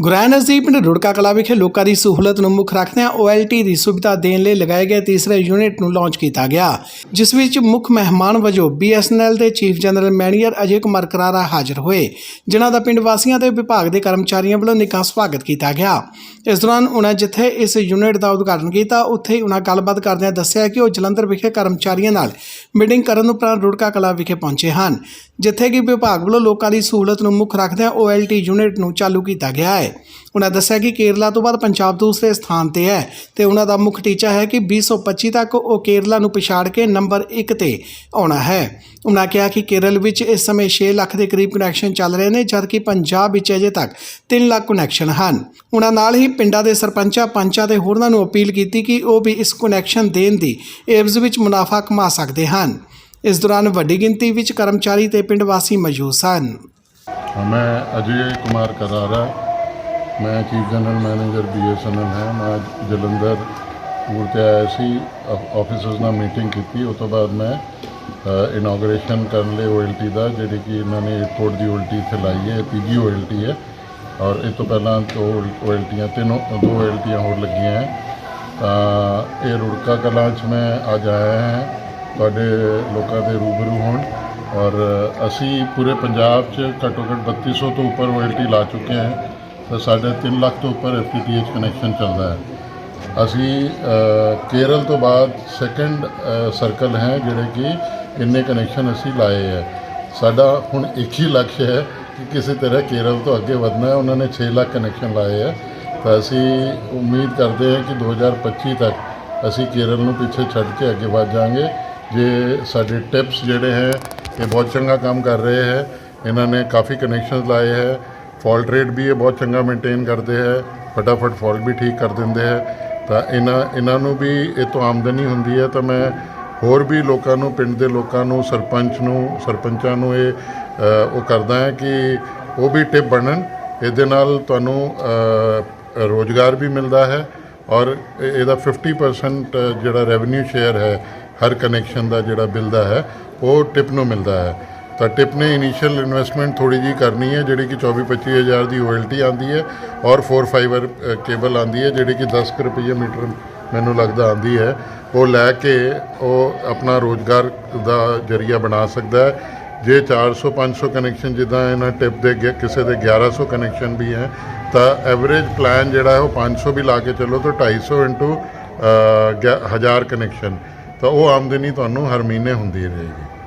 ਗੁਰੈਨ ਨਜ਼ਦੀਕ ਪਿੰਡ ਰੁੜਕਾ ਕਲਾ ਵਿਖੇ ਲੋਕਾਂ ਦੀ ਸਹੂਲਤ ਨੂੰ ਮੁੱਖ ਰੱਖਦਿਆਂ OLT ਦੀ ਸੁਵਿਧਾ ਦੇਣ ਲਈ ਲਗਾਏ ਗਏ ਤੀਸਰੇ ਯੂਨਿਟ ਨੂੰ ਲਾਂਚ ਕੀਤਾ ਗਿਆ, ਜਿਸ ਵਿੱਚ ਮੁੱਖ ਮਹਿਮਾਨ ਵਜੋਂ BSNL ਦੇ chief general manager Ajay Kumar Karara ਹਾਜ਼ਰ ਹੋਏ, ਜਿਨ੍ਹਾਂ ਦਾ ਪਿੰਡ ਵਾਸੀਆਂ ਤੇ ਵਿਭਾਗ ਦੇ ਕਰਮਚਾਰੀਆਂ ਵੱਲੋਂ ਨਿੱਘਾ ਸਵਾਗਤ ਕੀਤਾ ਗਿਆ। ਇਸ ਦੌਰਾਨ ਉਹਨਾਂ ਜਿੱਥੇ ਇਸ ਯੂਨਿਟ ਦਾ ਉਦਘਾਟਨ ਕੀਤਾ, ਉੱਥੇ ਹੀ ਉਹਨਾਂ ਗੱਲਬਾਤ ਕਰਦਿਆਂ ਦੱਸਿਆ ਕਿ ਉਹ ਜਲੰਧਰ ਵਿਖੇ ਕਰਮਚਾਰੀਆਂ ਨਾਲ ਮੀਟਿੰਗ ਕਰਨ ਉਪਰੰਤ ਰੁੜਕਾ ਕਲਾ ਵਿਖੇ ਪਹੁੰਚੇ ਹਨ, ਜਿੱਥੇ ਕਿ ਵਿਭਾਗ ਵੱਲੋਂ ਲੋਕਾਂ ਦੀ ਸਹੂਲਤ ਨੂੰ ਮੁੱਖ ਰੱਖਦਿਆਂ OLT ਯੂਨਿਟ ਨੂੰ ਚਾਲੂ ਕੀਤਾ ਗਿਆ ਹੈ। ਹੈ ਉਹਨਾਂ ਦੱਸਿਆ ਕਿ ਕੇਰਲਾ ਤੋਂ ਬਾਅਦ ਪੰਜਾਬ ਦੂਸਰੇ ਸਥਾਨ ਤੇ ਹੈ ਤੇ ਉਹਨਾਂ ਦਾ ਮੁੱਖ ਟੀਚਾ ਹੈ ਕਿ 2025 ਤੱਕ ਉਹ ਕੇਰਲਾ ਨੂੰ ਪਛਾੜ ਕੇ ਨੰਬਰ 1 ਤੇ ਆਉਣਾ ਹੈ। ਉਹਨਾਂ ਕਿਹਾ ਕਿ ਕੇਰਲ ਵਿੱਚ ਇਸ ਸਮੇਂ 6 ਲੱਖ ਦੇ ਕਰੀਬ ਕਨੈਕਸ਼ਨ ਚੱਲ ਰਹੇ ਨੇ, ਜਦਕਿ ਪੰਜਾਬ ਵਿੱਚ ਅਜੇ ਤੱਕ 3 ਲੱਖ ਕਨੈਕਸ਼ਨ ਹਨ। ਉਹਨਾਂ ਨਾਲ ਹੀ ਪਿੰਡਾਂ ਦੇ ਸਰਪੰਚਾਂ, ਪੰਚਾਂ ਤੇ ਹੋਰਨਾਂ ਨੂੰ ਅਪੀਲ ਕੀਤੀ ਕਿ ਉਹ ਵੀ ਇਸ ਕਨੈਕਸ਼ਨ ਦੇਣ ਦੀ ਏਬਜ਼ ਵਿੱਚ ਮੁਨਾਫਾ ਕਮਾ ਸਕਦੇ ਹਨ। ਇਸ ਦੌਰਾਨ ਵੱਡੀ ਗਿਣਤੀ ਵਿੱਚ ਕਰਮਚਾਰੀ ਤੇ ਪਿੰਡ ਵਾਸੀ ਮੌਜੂਦ ਸਨ। ਮੈਂ ਅਜੇ ਕੁਮਾਰ ਕਰਾਰਾ ਮੈਂ ਚੀਫ ਜਨਰਲ ਮੈਨੇਜਰ ਬੀਐਸਐਨਐਲ ਹਾਂ। ਮੈਂ ਜਲੰਧਰ ਟੂਰ ਤੇ ਆਇਆ ਸੀ। ਆਫੀਸਰਸ ਨਾਲ ਮੀਟਿੰਗ ਕੀਤੀ। ਉਸ ਤੋਂ ਬਾਅਦ ਮੈਂ ਇਨੋਗਰੇਸ਼ਨ ਕਰਨ ਲਈ ਓਐਲਟੀ ਦਾ, ਜਿਹੜੀ ਕਿ ਇਹਨਾਂ ਨੇ 에어ਪੋਰਟ ਦੀ ਓਐਲਟੀ ਇੱਥੇ ਲਾਈ ਹੈ, ਪੀਜੀ ਓਐਲਟੀ ਹੈ। ਔਰ ਇਸ ਤੋਂ ਪਹਿਲਾਂ ਦੋ ਓਐਲਟੀਆਂ, ਤਿੰਨ, ਦੋ ਓਐਲਟੀਆਂ ਹੋਰ ਲੱਗੀਆਂ ਹੈ। ਤਾਂ ਇਹ ਰੁੜਕਾ ਕਲਾਂ 'ਚ ਮੈਂ ਅੱਜ ਆਇਆ ਹਾਂ। ਤੁਹਾਡੇ ਲੋਕਾਂ ਦੇ ਰੂਬਰੂ ਹੋਣ। ਔਰ ਅਸੀਂ ਪੂਰੇ ਪੰਜਾਬ 'ਚ ਘੱਟੋ ਘੱਟ 3200 ਤੋਂ ਉੱਪਰ ਓਐਲਟੀ ਲਾ ਚੁੱਕੇ ਹਾਂ। ਤਾਂ ਸਾਡੇ 3 ਲੱਖ ਤੋਂ ਉੱਪਰ FTTH ਕਨੈਕਸ਼ਨ ਚੱਲਦਾ ਹੈ। ਅਸੀਂ ਕੇਰਲ ਤੋਂ ਬਾਅਦ ਸੈਕੰਡ ਸਰਕਲ ਹੈ ਜਿਹੜੇ ਕਿ ਇੰਨੇ ਕਨੈਕਸ਼ਨ ਅਸੀਂ ਲਾਏ ਹੈ। ਸਾਡਾ ਹੁਣ ਇੱਕ ਹੀ ਲਕਸ਼ ਹੈ ਕਿ ਕਿਸੇ ਤਰ੍ਹਾਂ ਕੇਰਲ ਤੋਂ ਅੱਗੇ ਵਧਣਾ ਹੈ। ਉਹਨਾਂ ਨੇ 6 ਲੱਖ ਕਨੈਕਸ਼ਨ ਲਾਏ ਹੈ। ਤਾਂ ਅਸੀਂ ਉਮੀਦ ਕਰਦੇ ਹਾਂ ਕਿ 2025 ਤੱਕ ਅਸੀਂ ਕੇਰਲ ਨੂੰ ਪਿੱਛੇ ਛੱਡ ਕੇ ਅੱਗੇ ਵਧ ਜਾਵਾਂਗੇ। ਜੇ ਸਾਡੇ ਟਿਪਸ ਜਿਹੜੇ ਹੈ, ਇਹ ਬਹੁਤ ਚੰਗਾ ਕੰਮ ਕਰ ਰਹੇ ਹੈ। ਇਹਨਾਂ ਨੇ ਕਾਫੀ ਕਨੈਕਸ਼ਨ ਲਾਏ ਹੈ। ਫਾਲਟ ਰੇਟ ਵੀ ਇਹ ਬਹੁਤ ਚੰਗਾ ਮੇਨਟੇਨ ਕਰਦੇ ਹੈ ਫਟਾਫਟ ਫਾਲਟ ਵੀ ਠੀਕ ਕਰ ਦਿੰਦੇ ਹੈ। ਤਾਂ ਇਹਨਾਂ ਇਹਨਾਂ ਨੂੰ ਵੀ ਇਹ ਤੋਂ ਆਮਦਨੀ ਹੁੰਦੀ ਹੈ ਤਾਂ ਮੈਂ ਹੋਰ ਵੀ ਲੋਕਾਂ ਨੂੰ ਪਿੰਡ ਦੇ ਲੋਕਾਂ ਨੂੰ ਸਰਪੰਚ ਨੂੰ ਸਰਪੰਚਾਂ ਨੂੰ ਇਹ ਉਹ ਕਰਦਾ ਹੈ ਕਿ ਉਹ ਵੀ ਟਿਪ ਬਣਨ। ਇਹਦੇ ਨਾਲ ਤੁਹਾਨੂੰ ਅ, ਰੋਜ਼ਗਾਰ ਵੀ ਮਿਲਦਾ ਹੈ ਔਰ ਇਹਦਾ 50% ਜਿਹੜਾ ਰੈਵਨਿਊ ਸ਼ੇਅਰ ਹੈ ਹਰ ਕਨੈਕਸ਼ਨ ਦਾ ਜਿਹੜਾ ਬਿੱਲ ਦਾ ਹੈ ਉਹ ਟਿਪ ਨੂੰ ਮਿਲਦਾ ਹੈ। ਤਾਂ ਟਿਪ ਨੇ ਇਨੀਸ਼ੀਅਲ ਇਨਵੈਸਟਮੈਂਟ ਥੋੜੀ ਜੀ ਕਰਨੀ ਹੈ, ਜਿਹੜੀ ਕਿ 24-25 ਹਜ਼ਾਰ ਦੀ OLT ਆਂਦੀ ਹੈ ਔਰ 4 ਫਾਈਬਰ ਕੇਬਲ ਆਂਦੀ ਹੈ, ਜਿਹੜੀ ਕਿ 10 ਕੁ ਰੁਪਏ ਮੀਟਰ ਮੈਨੂੰ ਲੱਗਦਾ ਆਂਦੀ ਹੈ। ਉਹ ਲੈ ਕੇ ਉਹ ਆਪਣਾ ਰੋਜ਼ਗਾਰ ਦਾ ਜਰੀਆ ਬਣਾ ਸਕਦਾ ਹੈ। ਜੇ 400 500 ਕਨੈਕਸ਼ਨ ਜਿੱਦਾਂ ਇਹਨਾਂ ਟਿਪ ਦੇ ਗੇ- ਕਿਸੇ ਦੇ 1100 ਕਨੈਕਸ਼ਨ ਵੀ ਹੈ, ਤਾਂ ਐਵਰੇਜ ਪਲਾਨ ਜਿਹੜਾ ਹੈ ਉਹ 500 ਵੀ ਲਾ ਕੇ ਚੱਲੋ ਤਾਂ 250 ਇਨਟੂ 1000 ਕਨੈਕਸ਼ਨ ਤਾਂ ਉਹ ਆਮਦਨੀ ਤੁਹਾਨੂੰ ਹਰ ਮਹੀਨੇ ਹੁੰਦੀ ਰਹੇਗੀ।